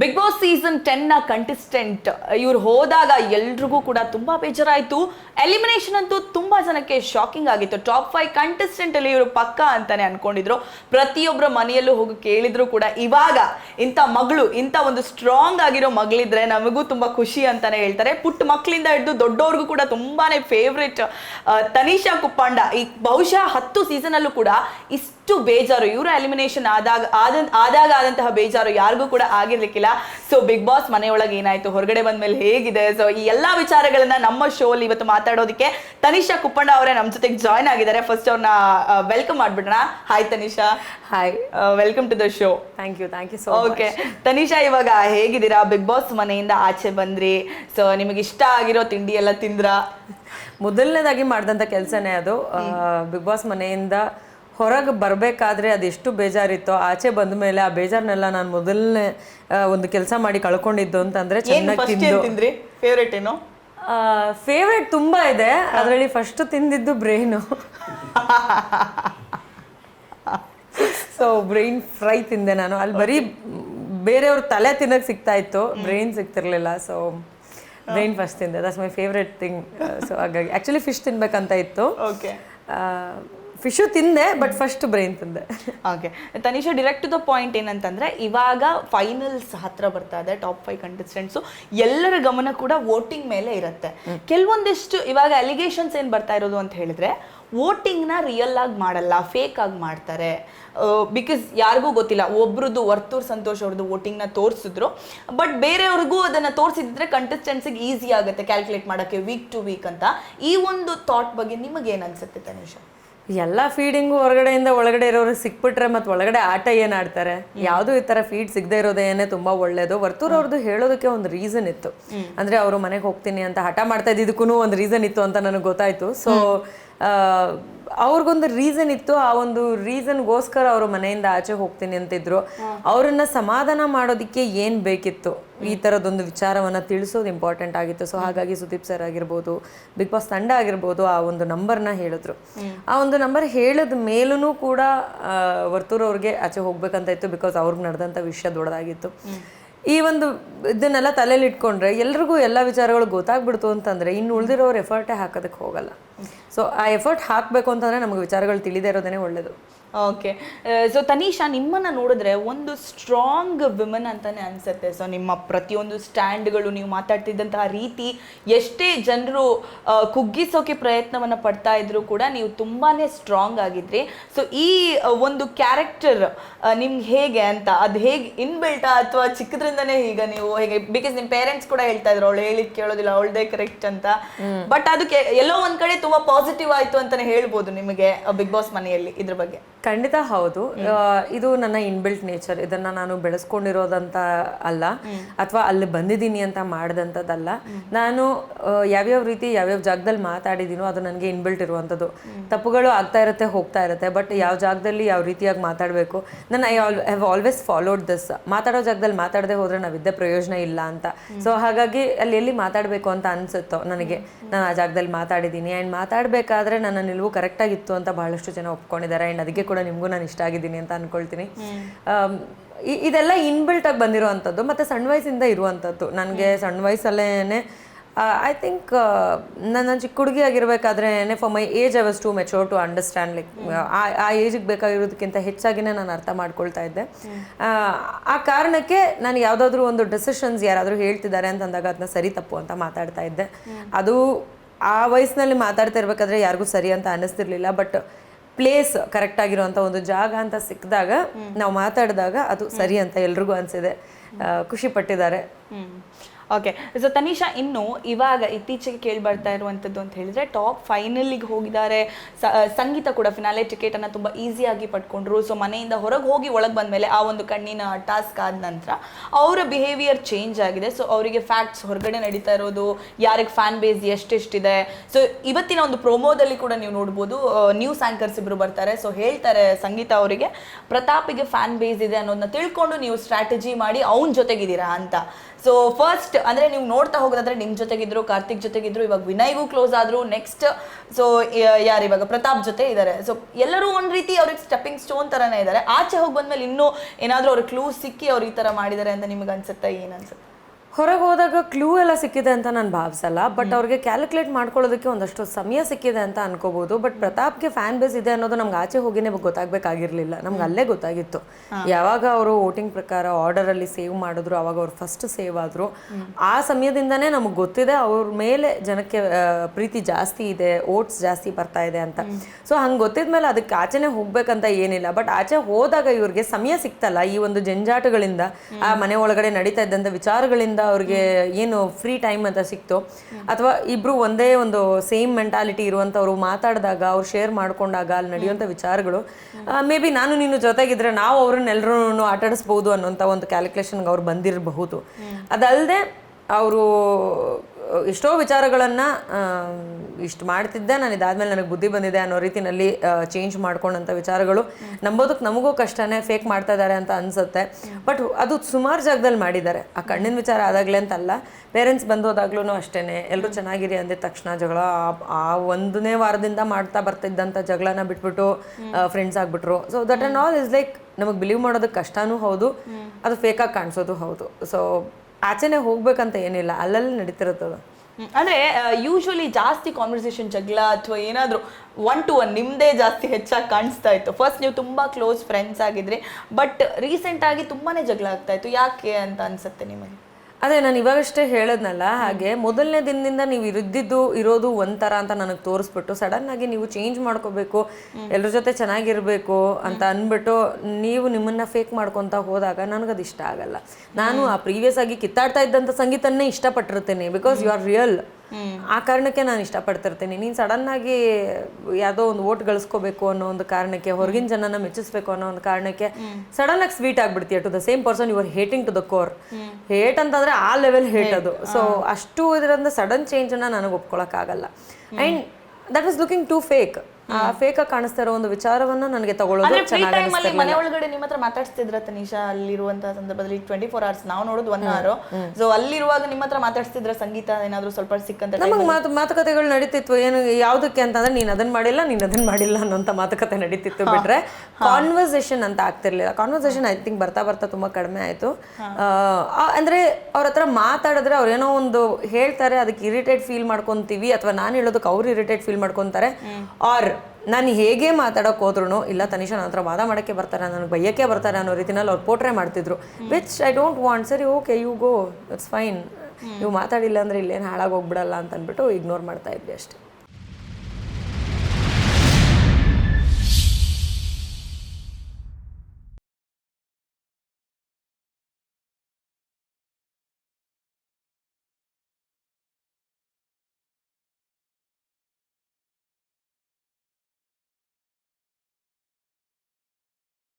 Big boss season ಟೆನ್ನ contestant ಇವ್ರು ಹೋದಾಗ ಎಲ್ರಿಗೂ ಕೂಡ ತುಂಬಾ ಬೇಜಾರಾಯ್ತು. ಎಲಿಮಿನೇಷನ್ ಅಂತೂ ತುಂಬಾ ಜನಕ್ಕೆ ಶಾಕಿಂಗ್ ಆಗಿತ್ತು. ಟಾಪ್ ಫೈವ್ ಕಂಟೆಸ್ಟೆಂಟ್ ಅಲ್ಲಿ ಇವರು ಪಕ್ಕ ಅಂತಾನೆ ಅನ್ಕೊಂಡಿದ್ರು. ಪ್ರತಿಯೊಬ್ಬರ ಮನೆಯಲ್ಲೂ ಹೋಗಿ ಕೇಳಿದ್ರು ಕೂಡ ಇವಾಗ ಇಂಥ ಮಗಳು, ಇಂಥ ಒಂದು ಸ್ಟ್ರಾಂಗ್ ಆಗಿರೋ ಮಗಳಿದ್ರೆ ನಮಗೂ ತುಂಬಾ ಖುಷಿ ಅಂತಾನೆ ಹೇಳ್ತಾರೆ. ಪುಟ್ಟ ಮಕ್ಕಳಿಂದ ಹಿಡಿದು ದೊಡ್ಡವ್ರಿಗೂ ಕೂಡ ತುಂಬಾನೇ ಫೇವ್ರೆಟ್ ತನಿಷಾ ಕುಪ್ಪಾಂಡ. ಈ ಬಹುಶಃ ಹತ್ತು ಸೀಸನ್ ಅಲ್ಲೂ ಕೂಡ ಇಷ್ಟು ಬೇಜಾರು. ಇವರ ಎಲಿಮಿನೇಷನ್ ಆದಾಗ ಆದ ಆದಾಗ ಆದಂತಹ ಬೇಜಾರು ಯಾರಿಗೂ ಕೂಡ ಆಗಿರ್ಲಿಕ್ಕಿಲ್ಲ. ಸೊ ಬಿಗ್ ಬಾಸ್ ಮನೆಯೊಳಗೆ ಏನಾಯ್ತು? ಹೊರಗಡೆ ಬಂದ ಮೇಲೆ ಹೇಗಿದೆ? ಸೊ ಈ ಎಲ್ಲಾ ವಿಚಾರಗಳನ್ನ ನಮ್ಮ ಶೋ ಅಲ್ಲಿ ಇವತ್ತು ಮಾತಾಡೋದಕ್ಕೆ ತನಿಷಾ ಕುಪ್ಪಣ್ಣ ಅವರೇ ನಮ್ಮ ಜೊತೆಗೆ ಜಾಯ್ನ್ ಆಗಿದ್ದಾರೆ. ಫಸ್ಟ್ ಅವ್ರನ್ನ welcome ಮಾಡ್ಬಿಡೋಣ. Hi Tanisha. Hi welcome to the show thank you thank you so okay Tanisha ಇವಾಗ ಹೇಗಿದ್ದೀರಾ? ಬಿಗ್ ಬಾಸ್ ಮನೆಯಿಂದ ಆಚೆ ಬಂದ್ರಿ. ಸೊ ನಿಮಗೆ ಇಷ್ಟ ಆಗಿರೋ ತಿಂಡಿ ಎಲ್ಲ ತಿಂದ್ರಾ? ಮೊದಲನೇದಾಗಿ ಮಾಡಿದಂಥ ಕೆಲಸನೇ ಅದು. ಬಿಗ್ ಬಾಸ್ ಮನೆಯಿಂದ ಹೊರಗೆ ಬರಬೇಕಾದ್ರೆ ಅದೆಷ್ಟು ಬೇಜಾರಿತ್ತು ಆಚೆ ಬಂದ ಮೇಲೆ ಆ ಬೇಜಾರನ್ನೆಲ್ಲ ನಾನು ಮೊದಲನೇ ಒಂದು ಕೆಲಸ ಮಾಡಿ ಕಳ್ಕೊಂಡಿದ್ದು ಅಂತಂದ್ರೆ ಚೆನ್ನಾಗಿ ತಿಂದು. ತಿಂದ್ರಿ? ಫೇವ್ರೇಟ್ ಏನು? ಫೇವ್ರೆಟ್ ತುಂಬಾ ಇದೆ. ಅದರಲ್ಲಿ ಫಸ್ಟ್ ತಿಂದಿದ್ದು ಬ್ರೈನು ಸೊ ಬ್ರೈನ್ ಫ್ರೈ ತಿಂದೆ ನಾನು. ಅಲ್ಲಿ ಬರೀ ಬೇರೆಯವ್ರ ತಲೆ ತಿನ್ನಕ್ ಸಿಗ್ತಾ ಇತ್ತು. ಬ್ರೈನ್ ಸಿಗ್ತಿರ್ಲಿಲ್ಲ. ಸೊ ಬ್ರೈನ್ ಫಸ್ಟ್ ತಿಂದೆ. That's my favourite thing so ಹಾಗಾಗಿ ಆ್ಯಕ್ಚುಲಿ ಫಿಶ್ ತಿನ್ಬೇಕಂತ ಇತ್ತು. ಓಕೆ ಫಿಶು ತಿಂದೆ ಬಟ್ ಫಸ್ಟ್ ಬ್ರೈನ್ ತಿಂದೆ. Okay Tanisha direct to the point ಏನಂತಂದ್ರೆ ಇವಾಗ ಫೈನಲ್ಸ್ ಹತ್ರ ಬರ್ತಾ ಇದೆ ಟಾಪ್ ಫೈವ್ ಕಂಟೆಸ್ಟೆಂಟ್ಸು ಎಲ್ಲರ ಗಮನ ಕೂಡ ವೋಟಿಂಗ್ ಮೇಲೆ ಇರುತ್ತೆ. ಕೆಲವೊಂದಿಷ್ಟು ಇವಾಗ ಅಲಿಗೇಷನ್ಸ್ ಏನು ಬರ್ತಾ ಇರೋದು ಅಂತ ಹೇಳಿದ್ರೆ ವೋಟಿಂಗ್ನ ರಿಯಲ್ ಆಗಿ ಮಾಡಲ್ಲ ಫೇಕ್ ಆಗಿ ಮಾಡ್ತಾರೆ. ಬಿಕಾಸ್ ಯಾರಿಗೂ ಗೊತ್ತಿಲ್ಲ ಒಬ್ರದ್ದು ವರ್ತೂರ್ ಸಂತೋಷ್ ಅವ್ರದ್ದು ವೋಟಿಂಗ್ನ ತೋರಿಸಿದ್ರು ಬಟ್ ಬೇರೆಯವ್ರಿಗೂ ಅದನ್ನು ತೋರಿಸಿದ್ರೆ ಕಂಟೆಸ್ಟೆಂಟ್ಸಿಗೆ ಈಸಿ ಆಗುತ್ತೆ ಕ್ಯಾಲ್ಕುಲೇಟ್ ಮಾಡೋಕ್ಕೆ ವೀಕ್ ಟು ವೀಕ್ ಅಂತ. ಈ ಒಂದು ಥಾಟ್ ಬಗ್ಗೆ ನಿಮಗೇನು ಅನಿಸುತ್ತೆ ಅನ್ಸುತ್ತೆ ತನಿಷಾ? ಎಲ್ಲ ಫೀಡಿಂಗು ಹೊರಗಡೆಯಿಂದ ಒಳಗಡೆ ಇರೋರು ಸಿಕ್ಬಿಟ್ರೆ ಮತ್ತೆ ಒಳಗಡೆ ಆಟ ಏನ್ ಆಡ್ತಾರೆ? ಯಾವುದು ಈ ತರ ಫೀಡ್ ಸಿಗದೆ ಇರೋದೇನೆ ತುಂಬಾ ಒಳ್ಳೇದು. ವರ್ತೂರ್ ಅವ್ರದ್ದು ಹೇಳೋದಕ್ಕೆ ಒಂದು ರೀಸನ್ ಇತ್ತು. ಅಂದ್ರೆ ಅವರು ಮನೆಗೆ ಹೋಗ್ತೀನಿ ಅಂತ ಹಠ ಮಾಡ್ತಾ ಇದ್ದಿದ್ದಕ್ಕೂ ಒಂದು ರೀಸನ್ ಇತ್ತು ಅಂತ ನನಗೆ ಗೊತ್ತಾಯ್ತು. ಸೊ ಅವ್ರಿಗೊಂದು ರೀಸನ್ ಇತ್ತು ಆ ಒಂದು ರೀಸನ್ಗೋಸ್ಕರ ಅವರು ಮನೆಯಿಂದ ಆಚೆ ಹೋಗ್ತೀನಿ ಅಂತಿದ್ರು. ಅವರನ್ನ ಸಮಾಧಾನ ಮಾಡೋದಕ್ಕೆ ಏನ್ ಬೇಕಿತ್ತು? ಈ ಥರದೊಂದು ವಿಚಾರವನ್ನ ತಿಳಿಸೋದು ಇಂಪಾರ್ಟೆಂಟ್ ಆಗಿತ್ತು. ಸೊ ಹಾಗಾಗಿ ಸುದೀಪ್ ಸರ್ ಆಗಿರ್ಬೋದು ಬಿಗ್ ಬಾಸ್ ತಂಡ ಆಗಿರ್ಬೋದು ಆ ಒಂದು ನಂಬರ್ನ ಹೇಳಿದ್ರು. ಆ ಒಂದು ನಂಬರ್ ಹೇಳಿದ ಮೇಲೂ ಕೂಡ ಆ, ವರ್ತೂರ್ ಅವ್ರಿಗೆ ಆಚೆ ಹೋಗ್ಬೇಕಂತ ಇತ್ತು ಬಿಕಾಸ್ ಅವ್ರಿಗೆ ನಡೆದಂಥ ವಿಷಯ ದೊಡ್ಡದಾಗಿತ್ತು. ಈ ಒಂದು ಇದನ್ನೆಲ್ಲ ತಲೆಯಲ್ಲಿ ಇಟ್ಕೊಂಡ್ರೆ ಎಲ್ರಿಗೂ ಎಲ್ಲ ವಿಚಾರಗಳು ಗೊತ್ತಾಗ್ಬಿಡ್ತು ಅಂತಂದರೆ ಇನ್ನು ಉಳಿದಿರೋರು ಎಫರ್ಟೇ ಹಾಕೋದಕ್ಕೆ ಹೋಗಲ್ಲ. ಸೊ ಆ ಎಫರ್ಟ್ ಹಾಕಬೇಕು ಅಂತಂದರೆ ನಮಗೆ ವಿಚಾರಗಳು ತಿಳಿದೇ ಇರೋದೇ ಒಳ್ಳೇದು. ಓಕೆ ಸೊ ತನೀಶಾ ನಿಮ್ಮನ್ನ ನೋಡಿದ್ರೆ ಒಂದು ಸ್ಟ್ರಾಂಗ್ ವಿಮನ್ ಅಂತಾನೆ ಅನ್ಸುತ್ತೆ. ಸೊ ನಿಮ್ಮ ಪ್ರತಿಯೊಂದು ಸ್ಟ್ಯಾಂಡ್ಗಳು ನೀವು ಮಾತಾಡ್ತಿದ್ದಂತಹ ರೀತಿ ಎಷ್ಟೇ ಜನರು ಕುಗ್ಗಿಸೋಕೆ ಪ್ರಯತ್ನವನ್ನ ಪಡ್ತಾ ಇದ್ರು ಕೂಡ ನೀವು ತುಂಬಾನೇ ಸ್ಟ್ರಾಂಗ್ ಆಗಿದ್ರಿ. ಸೊ ಈ ಒಂದು ಕ್ಯಾರೆಕ್ಟರ್ ನಿಮ್ಗೆ ಹೇಗೆ ಅಂತ ಅದು ಹೇಗೆ ಇನ್ಬಿಲ್ಟಾ ಅಥವಾ ಚಿಕ್ಕದ್ರಿಂದನೇ ಈಗ ನೀವು ಹೇಗೆ ಬಿಕಾಸ್ ನಿಮ್ಮ ಪೇರೆಂಟ್ಸ್ ಕೂಡ ಹೇಳ್ತಾ ಇದ್ರು ಅವಳು ಹೇಳಿದ್ ಕೇಳೋದಿಲ್ಲ ಅವಳದೇ ಕರೆಕ್ಟ್ ಅಂತ. ಬಟ್ ಅದಕ್ಕೆ ಎಲ್ಲೋ ಒಂದ್ ಕಡೆ ತುಂಬಾ ಪಾಸಿಟಿವ್ ಆಯ್ತು ಅಂತಾನೆ ಹೇಳ್ಬೋದು ನಿಮಗೆ ಬಿಗ್ ಬಾಸ್ ಮನೆಯಲ್ಲಿ ಇದ್ರ ಬಗ್ಗೆ. ಖಂಡಿತ ಹೌದು. ಇದು ನನ್ನ ಇನ್ಬಿಲ್ಟ್ ನೇಚರ್ ಇದನ್ನ ನಾನು ಬೆಳೆಸ್ಕೊಂಡಿರೋದಂತ ಅಲ್ಲ. ಅಥವಾ ಅಲ್ಲಿ ಬಂದಿದ್ದೀನಿ ಅಂತ ಮಾಡಿದಂಥದ್ದಲ್ಲ. ನಾನು ಯಾವ್ಯಾವ ರೀತಿ ಯಾವ್ಯಾವ ಜಾಗದಲ್ಲಿ ಮಾತಾಡಿದ್ದೀನೋ ಅದು ನನಗೆ ಇನ್ಬಿಲ್ಟ್ ಇರುವಂಥದ್ದು. ತಪ್ಪುಗಳು ಆಗ್ತಾ ಇರುತ್ತೆ ಹೋಗ್ತಾ ಇರುತ್ತೆ ಬಟ್ ಯಾವ ಜಾಗದಲ್ಲಿ ಯಾವ ರೀತಿಯಾಗಿ ಮಾತಾಡಬೇಕು? ನಾನು I all have always followed this ಮಾತಾಡೋ ಜಾಗದಲ್ಲಿ ಮಾತಾಡದೆ ಹೋದ್ರೆ ನಾವಿದ್ದೆ ಪ್ರಯೋಜನ ಇಲ್ಲ ಅಂತ. ಸೊ ಹಾಗಾಗಿ ಅಲ್ಲಿ ಎಲ್ಲಿ ಮಾತಾಡಬೇಕು ಅಂತ ಅನಿಸುತ್ತೋ ನನಗೆ. ನಾನು ಆ ಜಾಗದಲ್ಲಿ ಮಾತಾಡಿದ್ದೀನಿ ಆ್ಯಂಡ್ ಮಾತಾಡಬೇಕಾದ್ರೆ ನನ್ನ ನಿಲುವು ಕರೆಕ್ಟಾಗಿತ್ತು ಅಂತ ಬಹಳಷ್ಟು ಜನ ಒಪ್ಕೊಂಡಿದ್ದಾರೆ. ಆ್ಯಂಡ್ ಅದಕ್ಕೆ ಕೂಡ ನಿಮಗೂ ನಾನು ಇಷ್ಟ ಆಗಿದ್ದೀನಿ ಅಂತ ಅನ್ಕೊಳ್ತೀನಿ. ಇದೆಲ್ಲ ಇನ್ಬಿಲ್ಟ್ ಆಗಿ ಬಂದಿರುವಂಥದ್ದು ಮತ್ತು ಸಣ್ಣ ವಯಸ್ಸಿಂದ ಇರುವಂಥದ್ದು. ನನಗೆ ಸಣ್ಣ ವಯಸ್ಸಲ್ಲೇ ಐ ಥಿಂಕ್ ನನ್ನ ಚಿಕ್ಕ ಹುಡುಗಿ ಆಗಿರಬೇಕಾದ್ರೆ for my age I was too mature to understand like ಆ ಏಜಿಗೆ ಬೇಕಾಗಿರೋದಕ್ಕಿಂತ ಹೆಚ್ಚಾಗಿನೇ ನಾನು ಅರ್ಥ ಮಾಡ್ಕೊಳ್ತಾ ಇದ್ದೆ. ಆ, ಆ ಕಾರಣಕ್ಕೆ ನಾನು ಯಾವುದಾದ್ರೂ ಒಂದು ಡಿಸಿಷನ್ಸ್ ಯಾರಾದರೂ ಹೇಳ್ತಿದ್ದಾರೆ ಅಂತಂದಾಗ ಅದನ್ನ ಸರಿ ತಪ್ಪು ಅಂತ ಮಾತಾಡ್ತಾ ಇದ್ದೆ. ಅದು ಆ ವಯಸ್ಸಿನಲ್ಲಿ ಮಾತಾಡ್ತಾ ಇರ್ಬೇಕಾದ್ರೆ ಯಾರಿಗೂ ಸರಿ ಅಂತ ಅನ್ನಿಸ್ತಿರ್ಲಿಲ್ಲ ಬಟ್ ಪ್ಲೇಸ್ ಕರೆಕ್ಟ್ ಆಗಿರುವಂಥ ಒಂದು ಜಾಗ ಅಂತ ಸಿಕ್ಕಿದಾಗ ನಾವು ಮಾತಾಡಿದಾಗ ಅದು ಸರಿ ಅಂತ ಎಲ್ರಿಗೂ ಅನ್ಸಿದೆ. ಖುಷಿ ಪಟ್ಟಿದ್ದಾರೆ. ಓಕೆ ಸೊ ತನಿಷಾ ಇನ್ನು ಇವಾಗ ಇತ್ತೀಚೆಗೆ ಕೇಳಿ ಬರ್ತಾ ಇರುವಂಥದ್ದು ಅಂತ ಹೇಳಿದ್ರೆ ಟಾಪ್ ಫೈನಲಿಗೆ ಹೋಗಿದ್ದಾರೆ. ಸಂಗೀತ ಕೂಡ ಫಿನಾಲೆ ಟಿಕೆಟನ್ನು ತುಂಬ ತುಂಬಾ ಈಸಿಯಾಗಿ ಪಡ್ಕೊಂಡ್ರು. ಸೊ ಮನೆಯಿಂದ ಹೊರಗೆ ಹೋಗಿ ಒಳಗೆ ಬಂದ ಮೇಲೆ ಆ ಒಂದು ಕಣ್ಣಿನ ಟಾಸ್ಕ್ ಆದ ನಂತರ ಅವರ ಬಿಹೇವಿಯರ್ ಚೇಂಜ್ ಆಗಿದೆ. ಸೊ ಅವರಿಗೆ ಫ್ಯಾಕ್ಟ್ಸ್ ಹೊರಗಡೆ ನಡೀತಾ ಇರೋದು, ಯಾರಿಗೆ ಫ್ಯಾನ್ ಬೇಸ್ ಎಷ್ಟೆಷ್ಟಿದೆ. ಸೊ ಇವತ್ತಿನ ಒಂದು ಪ್ರೊಮೋದಲ್ಲಿ ಕೂಡ ನೀವು ನೋಡ್ಬೋದು ನ್ಯೂಸ್ ಆ್ಯಂಕರ್ಸ್ ಇಬ್ಬರು ಬರ್ತಾರೆ. ಸೊ ಹೇಳ್ತಾರೆ ಸಂಗೀತ ಅವರಿಗೆ, ಪ್ರತಾಪಿಗೆ ಫ್ಯಾನ್ ಬೇಸ್ ಇದೆ ಅನ್ನೋದನ್ನ ತಿಳ್ಕೊಂಡು ನೀವು ಸ್ಟ್ರಾಟಜಿ ಮಾಡಿ, ಅವನ ಜೊತೆಗಿದ್ದೀರಾ ಅಂತ. ಸೊ ಫಸ್ಟ್ ಅಂದ್ರೆ ನೀವು ನೋಡ್ತಾ ಹೋಗೋದಾದ್ರೆ ನಿಮ್ ಜೊತೆಗಿದ್ರು, ಕಾರ್ತಿಕ್ ಜೊತೆಗಿದ್ರು, ಇವಾಗ ವಿನಯ್ಗೂ ಕ್ಲೋಸ್ ಆದ್ರು ನೆಕ್ಸ್ಟ್ ಸೊ ಯಾರು ಇವಾಗ ಪ್ರತಾಪ್ ಜೊತೆ ಇದ್ದಾರೆ ಸೊ ಎಲ್ಲರೂ ಒಂದ್ ರೀತಿ ಅವ್ರಿಗೆ ಸ್ಟೆಪ್ಪಿಂಗ್ ಸ್ಟೋನ್ ತರನೇ ಇದ್ದಾರೆ ಆಚೆ ಹೋಗಿ ಬಂದ್ಮೇಲೆ ಇನ್ನೂ ಏನಾದ್ರೂ ಅವ್ರ ಕ್ಲೂ ಸಿಕ್ಕಿ ಅವ್ರು ಈ ತರ ಮಾಡಿದ್ದಾರೆ ಅಂತ ನಿಮ್ಗೆ ಅನ್ಸುತ್ತೆ, ಏನ್ ಅನ್ಸುತ್ತೆ? ಹೊರಗೆ ಹೋದಾಗ ಕ್ಲೂ ಎಲ್ಲ ಸಿಕ್ಕಿದೆ ಅಂತ ನಾನು ಭಾವಿಸಲ್ಲ ಬಟ್ ಅವ್ರಿಗೆ ಕ್ಯಾಲ್ಕುಲೇಟ್ ಮಾಡ್ಕೊಳ್ಳೋದಕ್ಕೆ ಒಂದಷ್ಟು ಸಮಯ ಸಿಕ್ಕಿದೆ ಅಂತ ಅನ್ಕೋಬಹುದು ಬಟ್ ಪ್ರತಾಪ್ಗೆ ಫ್ಯಾನ್ ಬೇಸ್ ಇದೆ ಅನ್ನೋದು ನಮ್ಗೆ ಆಚೆ ಹೋಗಿನೇ ಗೊತ್ತಾಗ್ಬೇಕಾಗಿರ್ಲಿಲ್ಲ. ನಮ್ಗೆ ಅಲ್ಲೇ ಗೊತ್ತಾಗಿತ್ತು. ಯಾವಾಗ ಅವರು ವೋಟಿಂಗ್ ಪ್ರಕಾರ ಆರ್ಡರ್ ಅಲ್ಲಿ ಸೇವ್ ಮಾಡಿದ್ರು ಅವಾಗ ಅವ್ರು ಫಸ್ಟ್ ಸೇವ್ ಆದ್ರು. ಆ ಸಮಯದಿಂದನೇ ನಮಗೆ ಗೊತ್ತಿದೆ ಅವ್ರ ಮೇಲೆ ಜನಕ್ಕೆ ಪ್ರೀತಿ ಜಾಸ್ತಿ ಇದೆ ಓಟ್ಸ್ ಜಾಸ್ತಿ ಬರ್ತಾ ಇದೆ ಅಂತ. ಸೊ ಹಂಗೆ ಗೊತ್ತಿದ್ಮೇಲೆ ಅದಕ್ಕೆ ಆಚೆನೆ ಹೋಗ್ಬೇಕಂತ ಏನಿಲ್ಲ ಬಟ್ ಆಚೆ ಹೋದಾಗ ಇವ್ರಿಗೆ ಸಮಯ ಸಿಕ್ತಲ್ಲ ಈ ಒಂದು ಜಂಜಾಟಗಳಿಂದ ಆ ಮನೆ ಒಳಗಡೆ ನಡೀತಾ ಇದ್ದಂಥ ವಿಚಾರಗಳಿಂದ ಅವ್ರಿಗೆ ಏನು ಫ್ರೀ ಟೈಮ್ ಅಂತ ಸಿಕ್ತು. ಅಥವಾ ಇಬ್ರು ಒಂದೇ ಒಂದು ಸೇಮ್ ಮೆಂಟಾಲಿಟಿ ಇರುವಂಥವ್ರು ಮಾತಾಡಿದಾಗ ಅವ್ರು ಶೇರ್ ಮಾಡ್ಕೊಂಡಾಗ ಅಲ್ಲಿ ನಡೆಯುವಂಥ ವಿಚಾರಗಳು ಮೇ ಬಿ ನಾನು ನೀನು ಜೊತೆಗಿದ್ರೆ ನಾವು ಅವ್ರನ್ನೆಲ್ಲರೂ ಆಟಾಡಿಸ್ಬೋದು ಅನ್ನೋಂಥ ಒಂದು ಕ್ಯಾಲ್ಕುಲೇಷನ್ಗೆ ಅವ್ರು ಬಂದಿರಬಹುದು. ಅದಲ್ಲದೆ ಅವರು ಎಷ್ಟೋ ವಿಚಾರಗಳನ್ನು ಇಷ್ಟು ಮಾಡ್ತಿದ್ದೆ ನಾನು ಇದಾದ್ಮೇಲೆ ನನಗೆ ಬುದ್ಧಿ ಬಂದಿದೆ ಅನ್ನೋ ರೀತಿಯಲ್ಲಿ ಚೇಂಜ್ ಮಾಡ್ಕೊಂಡಂಥ ವಿಚಾರಗಳು. ನಂಬೋದಕ್ಕೆ ನಮಗೂ ಕಷ್ಟನೇ ಫೇಕ್ ಮಾಡ್ತಾ ಇದ್ದಾರೆ ಅಂತ ಅನಿಸುತ್ತೆ. ಬಟ್ ಅದು ಸುಮಾರು ಜಾಗದಲ್ಲಿ ಮಾಡಿದ್ದಾರೆ. ಆ ಕಣ್ಣಿನ ವಿಚಾರ ಆದಾಗಲೇ ಅಂತಲ್ಲ ಪೇರೆಂಟ್ಸ್ ಬಂದೋದಾಗ್ಲೂ ಅಷ್ಟೇ ಎಲ್ಲರೂ ಚೆನ್ನಾಗಿರಿ ಅಂದಿದ ತಕ್ಷಣ ಜಗಳ ಆ- ಆ ಒಂದನೇ ವಾರದಿಂದ ಮಾಡ್ತಾ ಬರ್ತಿದ್ದಂಥ ಜಗಳನ ಬಿಟ್ಬಿಟ್ಟು friends ಆಗಿಬಿಟ್ರು. So that and all is like ನಮಗೆ ಬಿಲೀವ್ ಮಾಡೋದಕ್ಕೆ ಕಷ್ಟನೂ ಹೌದು. ಅದು ಫೇಕಾಗಿ ಕಾಣಿಸೋದು ಹೌದು. ಸೊ ಆಚೆನೆ ಹೋಗ್ಬೇಕಂತ ಏನಿಲ್ಲ, ಅಲ್ಲಲ್ಲಿ ನಡೀತಿರುತ್ತದು. ಅಂದ್ರೆ ಯೂಶುವಲಿ ಜಾಸ್ತಿ ಕಾನ್ವರ್ಸೇಷನ್ ಜಗಳ ಅಥವಾ ಏನಾದರೂ ಒನ್ ಟು ಒನ್ ನಿಮ್ದೇ ಜಾಸ್ತಿ ಹೆಚ್ಚಾಗಿ ಕಾಣಿಸ್ತಾ ಇತ್ತು. ಫಸ್ಟ್ ನೀವು ತುಂಬಾ ಕ್ಲೋಸ್ ಫ್ರೆಂಡ್ಸ್ ಆಗಿದ್ರಿ ಬಟ್ ರೀಸೆಂಟ್ ಆಗಿ ತುಂಬಾನೇ ಜಗಳ ಆಗ್ತಾ ಇತ್ತು. ಯಾಕೆ ಅಂತ ಅನ್ಸುತ್ತೆ ನಿಮಗೆ? ಅದೇ ನಾನು ಇವಾಗಷ್ಟೇ ಹೇಳದ್ನಲ್ಲ, ಹಾಗೆ ಮೊದಲನೇ ದಿನದಿಂದ ನೀವು ಇರಿದ್ದಿದ್ದು, ಇರೋದು ಒಂಥರ ಅಂತ ನನಗೆ ತೋರಿಸ್ಬಿಟ್ಟು ಸಡನ್ ಆಗಿ ನೀವು ಚೇಂಜ್ ಮಾಡ್ಕೋಬೇಕು ಎಲ್ಲರ ಜೊತೆ ಚೆನ್ನಾಗಿರ್ಬೇಕು ಅಂತ ಅಂದ್ಬಿಟ್ಟು ನೀವು ನಿಮ್ಮನ್ನ ಫೇಕ್ ಮಾಡ್ಕೊಂತ ಹೋದಾಗ ಅದು ಇಷ್ಟ ಆಗಲ್ಲ. ನಾನು ಆ ಪ್ರೀವಿಯಸ್ ಆಗಿ ಕಿತ್ತಾಡ್ತಾ ಇದ್ದಂಥ ಸಂಗೀತನ್ನೇ ಇಷ್ಟಪಟ್ಟಿರ್ತೇನೆ ಬಿಕಾಸ್ ಯು ಆರ್ ರಿಯಲ್ ಆ ಕಾರಣಕ್ಕೆ ನಾನು ಇಷ್ಟಪಡ್ತಿರ್ತೀನಿ. ನೀನು ಸಡನ್ ಆಗಿ ಯಾವುದೋ ಒಂದು ಓಟ್ ಗಳಿಸ್ಕೋಬೇಕು ಅನ್ನೋ ಒಂದು ಕಾರಣಕ್ಕೆ ಹೊರಗಿನ ಜನನ ಮೆಚ್ಚಿಸ್ಬೇಕು ಅನ್ನೋ ಒಂದು ಕಾರಣಕ್ಕೆ ಸಡನ್ ಆಗಿ sweet ಆಗ್ಬಿಡ್ತೀಯ to the same person you are hating to the core hate ಅಂತಂದ್ರೆ ಆ ಲೆವೆಲ್ ಹೇಟ್ ಅದು. ಸೊ ಅಷ್ಟು ಇದರಿಂದ ಸಡನ್ ಚೇಂಜ್ ಅನ್ನ ನನಗೆ ಒಪ್ಕೊಳಕ್ಕಾಗಲ್ಲ and that is looking too fake ಆ ಫೇಕ್ ಕಾಣಿಸ್ತಾ ಇರೋ ಒಂದು ವಿಚಾರವನ್ನ ನನಗೆ ತಗೊಳ್ಳೋದು ಚೆನ್ನಾಗಿ ಮನೆ ಒಳಗಡೆ ನಿಮ್ಮ ಹತ್ರ ಮಾತಾಡ್ತಿದ್ರ ತನಿಷಾ? ಅಲ್ಲಿರುವಂತಹ ಸಂದರ್ಭದಲ್ಲಿ ಟ್ವೆಂಟಿ ಫೋರ್ ಅವರ್ಸ್ ನಾವು ನೋಡೋದು ಒನ್ ಅವರ್ ಸೊ ಅಲ್ಲಿರುವಾಗ ನಿಮ್ಮ ಹತ್ರ ಮಾತಾಡ್ತಿದ್ರ ಸಂಗೀತ? ಏನಾದ್ರು ಸ್ವಲ್ಪ ಸಿಕ್ಕಂತ ನಮಗೆ ಮಾತು ಮಾತುಕತೆಗಳು ನಡೀತಿತ್ತು. ಏನು ಯಾವುದಕ್ಕೆ ಅಂತಂದ್ರೆ ನೀನ್ ಅದನ್ನ ಮಾಡಿಲ್ಲ ನೀನ್ ಅದನ್ನ ಮಾಡಿಲ್ಲ ಅನ್ನೋಂತ ಮಾತುಕತೆ ನಡೀತಿತ್ತು ಬಿಟ್ರೆ. ಕಾನ್ವರ್ಸೇಷನ್ ಅಂತ ಆಗ್ತಿರ್ಲಿಲ್ಲ. ಕಾನ್ವರ್ಸೇಷನ್ ಐ ಥಿಂಕ್ ಬರ್ತಾ ಬರ್ತಾ ತುಂಬಾ ಕಡಿಮೆ ಆಯ್ತು. ಅಂದ್ರೆ ಅವ್ರ ಹತ್ರ ಮಾತಾಡಿದ್ರೆ ಅವ್ರ ಏನೋ ಒಂದು ಹೇಳ್ತಾರೆ ಅದಕ್ಕೆ ಇರಿಟೇಟ್ ಫೀಲ್ ಮಾಡ್ಕೊಂತೀವಿ ಅಥವಾ ನಾನು ಹೇಳೋದಕ್ಕೆ ಅವ್ರು ಇರಿಟೇಟ್ ಫೀಲ್ ಮಾಡ್ಕೊಂತಾರೆ. ಆರ್ ನಾನು ಹೇಗೆ ಮಾತಾಡೋಕೆ ಹೋದ್ರು ಇಲ್ಲ ತನಿಷಾ ನನ್ನ ಹತ್ರ ವಾದ ಮಾಡೋಕ್ಕೆ ಬರ್ತಾರೆ ನನಗೆ ಬೈಯಕ್ಕೆ ಬರ್ತಾರೆ ಅನ್ನೋ ರೀತಿನಲ್ಲಿ ಅವ್ರು ಪೋಟ್ರೆ ಮಾಡ್ತಿದ್ರು. ವಿಚ್ ಐ ಡೋಂಟ್ ವಾಂಟ್ ಸರಿ okay you go it's fine ನೀವು ಮಾತಾಡಿಲ್ಲ ಅಂದರೆ ಇಲ್ಲೇನು ಹಾಳಾಗಿ ಹೋಗ್ಬಿಡಲ್ಲ ಅಂತ ಅಂದ್ಬಿಟ್ಟು ಇಗ್ನೋರ್ ಮಾಡ್ತಾ ಇದ್ವಿ ಅಷ್ಟೇ.